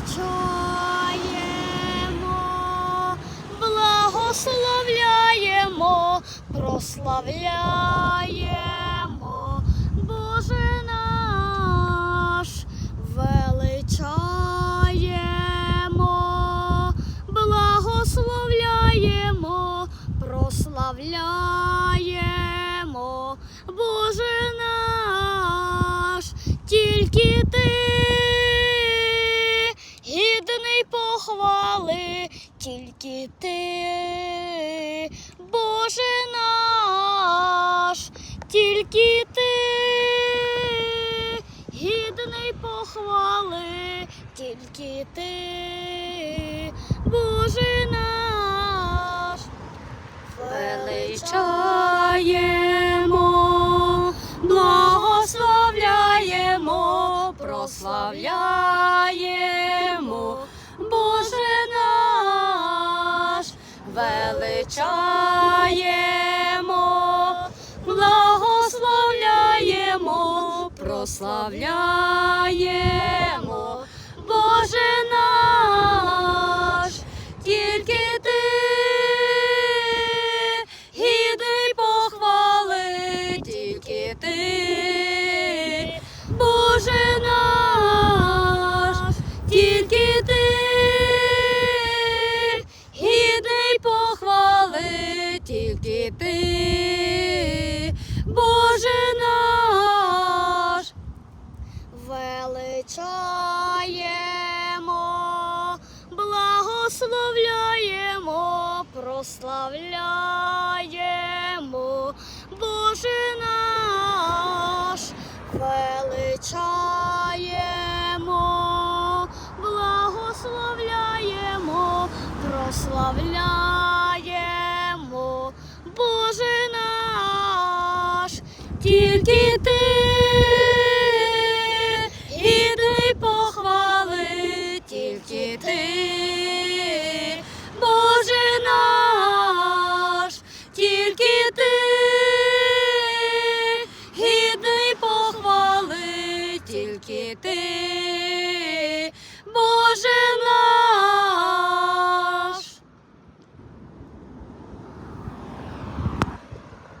величаємо, благословляємо, прославляємо, Боже наш, величаємо, благословляємо, прославляємо, Боже наш, тільки ти гідний похвали, тільки ти, Боже наш, тільки ти. Гідний похвали, тільки ти, Боже наш, величаємо, благословляємо, прославляємо, Боже величаємо, благословляємо, прославляємо, тільки ти, Боже наш, величаємо, благословляємо, прославляємо, Боже наш, величаємо, благословляємо, прославляємо, тільки ти гідний похвали, тільки ти, Боже наш, тільки ти гідний похвали, тільки ти, Боже